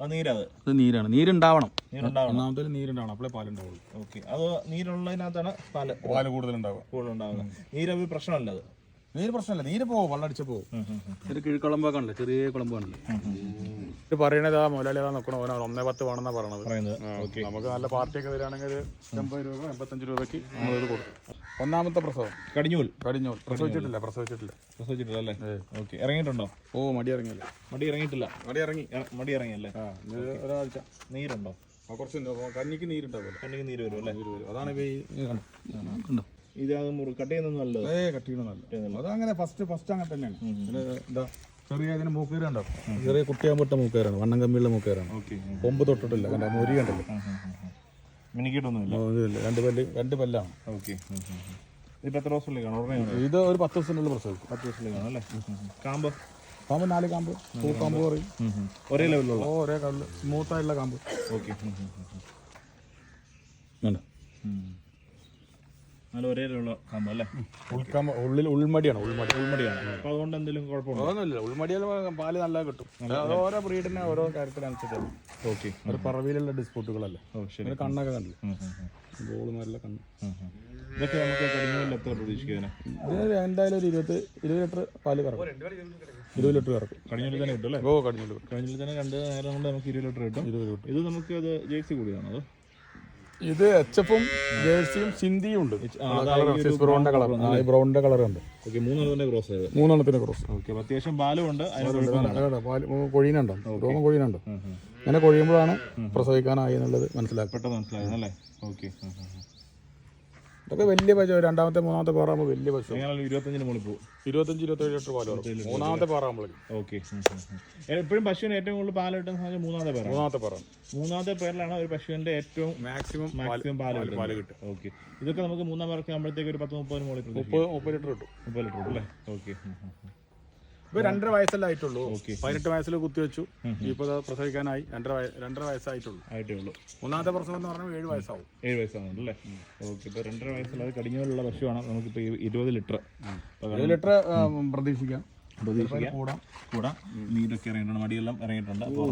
അത് നീരാണ്. നീരുണ്ടാവണം. ഒന്നാമത്തെ നീരുണ്ടാവണം. അപ്പോഴേ പാലുണ്ടാവുള്ളൂ. ഓക്കെ. അത് നീരുള്ളതിനകത്താണ് പാൽ പാൽ കൂടുതലുണ്ടാവുക. കൂടുതലുണ്ടാവുന്നത് നീരൊരു പ്രശ്നമല്ല അത്. നീര് പ്രശ്നമല്ല. നീര് പോവും. വെള്ളടിച്ച് പോവും. ഒരു കിഴിക്കുളമ്പൊക്കെ ഉണ്ടല്ലോ ചെറിയ കുളമ്പാണല്ലോ ഇത് പറയണത് ആ മുതലാളി ഏതാ നോക്കണം ഓരോ ഒന്നേ പത്ത് വേണമെന്നാ പറയണത്. നമുക്ക് നല്ല പാർട്ടിയൊക്കെ വരികയാണെങ്കിൽ എൺപത് രൂപ എൺപത്തഞ്ച് രൂപയ്ക്ക് നമ്മളിത് കൊടുക്കും. ഒന്നാമത്തെ പ്രസവം. കടിഞ്ഞൂൽ. കടിഞ്ഞൂൽ. പ്രസവിച്ചിട്ടില്ല പ്രസവിച്ചിട്ടില്ല. പ്രസവിച്ചിട്ടില്ല അല്ലേ? ഓക്കെ. ഇറങ്ങിയിട്ടുണ്ടോ? ഓ മടി ഇറങ്ങിയില്ല? മടി ഇറങ്ങിയിട്ടില്ല. മടി ഇറങ്ങി. ഇറ- മടി ഇറങ്ങിയല്ലേ? ഒരാഴ്ച. നീരുണ്ടോ? കുറച്ച് ഉണ്ട്. നീരുണ്ടാവില്ല കഞ്ഞിക്ക് കണ്ണിക്ക് നീര് വരും അല്ലേ? നീര് വരും. അതാണ് ഇപ്പൊ ഈ? കണ്ടോ? ഇത് അത് മുറി കട്ട് ചെയ്യുന്നത് നല്ലത്. ഏ അങ്ങനെ അതങ്ങനെ ഫസ്റ്റ് ഫസ്റ്റ് അങ്ങനെ തന്നെയാണ്. എന്താ ചെറിയ ഇതിന് മൂക്കേരുണ്ടാവും ചെറിയ കുട്ടിയാൻ പെട്ട മൂക്കേരാണ് വണ്ണം കമ്മിയുള്ള മൂക്കേരാണ് ഓക്കെ. കൊമ്പ് തൊട്ടിട്ടില്ല. കണ്ട? മുരി കണ്ടല്ലോ? മിനിക്കിട്ടൊന്നുമില്ല രണ്ട് പല്ല് രണ്ട് പല്ലാണ്. ഓക്കെ ഇതിപ്പോൾ എത്ര ദിവസത്തിലേക്കാണ് ഉടനെ ഇത് ഒരു പത്ത് ദിവസത്തിനുള്ള പ്രസവിക്കും. പത്ത് ദിവസത്തിലേക്കാണ് അല്ലേ? കാമ്പ്? കാമ്പ് നാല് കാമ്പ്. പൂ കാമ്പ് പറയും. ഒരേ ലെവലിലുള്ള? ഓ ഒരേ സ്മൂത്തായിട്ടുള്ള കാമ്പ്. ഓക്കെ കണ്ടോ? നല്ല ഒരേ കമ്പ് അല്ലേ? ഉൾക്കമ്പ് ഉള്ളിൽ ഉൾമടിയാണ് ഉൾമടി. ഉൾമടിയാണ്. അപ്പോൾ അതുകൊണ്ട് എന്തെങ്കിലും കുഴപ്പമില്ല ഒന്നുമില്ല ഉൾമടിയിൽ പാൽ നല്ല കിട്ടും. അത് ഓരോ ബ്രീഡിനെ ഓരോ കാര്യത്തിനനുസരിച്ചാണ് ഓക്കെ. ഒരു പറവിയിലുള്ള ഡിസ്പ്യൂട്ടുകളല്ലേ ഓ ശരി. കണ്ണൊക്കെ കണ്ടില്ല? ഗോളുമാരിലെ കണ്ണ്. ഇതൊക്കെ നമുക്ക് കടിഞ്ഞൂലിൽ എത്ര പ്രതീക്ഷിക്കുന്നതിന് ഇതിന് എന്തായാലും ഒരു ഇരുപത് ഇരുപത് ലിറ്റർ പാൽ കറക്കും. ഇരുപത് ലിറ്റർ കറക്കും. കടിഞ്ഞൂലിൽ തന്നെ കിട്ടും അല്ലേ? ഓ കടിഞ്ഞു കടിഞ്ഞൂലിൽ തന്നെ രണ്ട് നേരം കൊണ്ട് നമുക്ക് ഇരുപത് ലിറ്റർ കിട്ടും. ഇരുപത് ലിറ്റർ ഇത് നമുക്ക് അത് ജേഴ്സി കൂടിയാണോ അത്? ഇത് എച്ച് എഫും ജേഴ്സിയും സിന്ധിയും ഉണ്ട്. ബ്രൗണിന്റെ കളർ ബ്രൗണിന്റെ കളർ ഉണ്ട് മൂന്നെണ്ണത്തിന്റെ ക്രോസ് അത്യാവശ്യം പാലും ഉണ്ട് അതിന് കുഴപ്പമില്ല പാൽ കൊഴിയുന്നുണ്ടോ? രോമം കൊഴിയുന്നുണ്ടോ? അങ്ങനെ കൊഴിയുമ്പോഴാണ് പ്രസവിക്കാനായി എന്നുള്ളത് മനസ്സിലാക്കി പെട്ടെന്ന് മനസ്സിലായി ഓക്കെ. ഇതൊക്കെ വലിയ പശു രണ്ടാമത്തെ മൂന്നാമത്തെ പാറാകുമ്പോൾ വലിയ പശു. ഇരുപത്തഞ്ചിന് മുകളിൽ പോകും. ഇരുപത്തഞ്ച് ഇരുപത്തേഴ് ലിറ്റർ പാൽ മൂന്നാമത്തെ പാറാകുമ്പോഴേക്കും ഓക്കെ. എപ്പോഴും പശുവിന് ഏറ്റവും കൂടുതൽ പാൽ കിട്ടുന്ന സമയത്ത് മൂന്നാമത്തെ പേര് മൂന്നാമത്തെ പാറ. മൂന്നാമത്തെ പേരിലാണ് ഒരു പശുവിന്റെ ഏറ്റവും മാക്സിമം മാക്സിമം പാൽ പാൽ കിട്ടും. ഓക്കെ. ഇതൊക്കെ നമുക്ക് മൂന്നാം പേർക്ക് ആകുമ്പോഴത്തേക്ക് ഒരു പത്ത് മുപ്പതിന് മുകളിൽ മുപ്പത് മുപ്പത് ലിറ്റർ കിട്ടും. മുപ്പത് ലിറ്റർ അല്ലേ? ഓക്കെ. ഇപ്പൊ രണ്ടര വയസ്സല്ലേ ആയിട്ടുള്ളൂ. ഓക്കെ. പതിനെട്ട് വയസ്സിൽ കുത്തിവെച്ചു ഇപ്പൊ ദാ പ്രസവിക്കാനായി. രണ്ടര രണ്ടര വയസ്സായിട്ടുള്ളൂ. ആയിട്ടേ ഉള്ളൂ മൂന്നാമത്തെ പ്രസവം എന്ന് പറഞ്ഞാൽ ഏഴ് വയസ്സാവും. ഏഴ് വയസ്സാവും അല്ലേ? ഓക്കെ ഇപ്പൊ രണ്ടര വയസ്സുള്ള അത് കടിഞ്ഞൂലുള്ള പശുവാണ്. നമുക്ക് ഈ ഇരുപത് ലിറ്റർ. ഇരുപത് ലിറ്റർ പ്രതീക്ഷിക്കാം. പ്രതീക്ഷിക്കാം. കൂടാം കൂടാം. നീരൊക്കെ ഇറങ്ങിയിട്ടുണ്ട് മടിയെല്ലാം ഇറങ്ങിയിട്ടുണ്ട്. അപ്പോൾ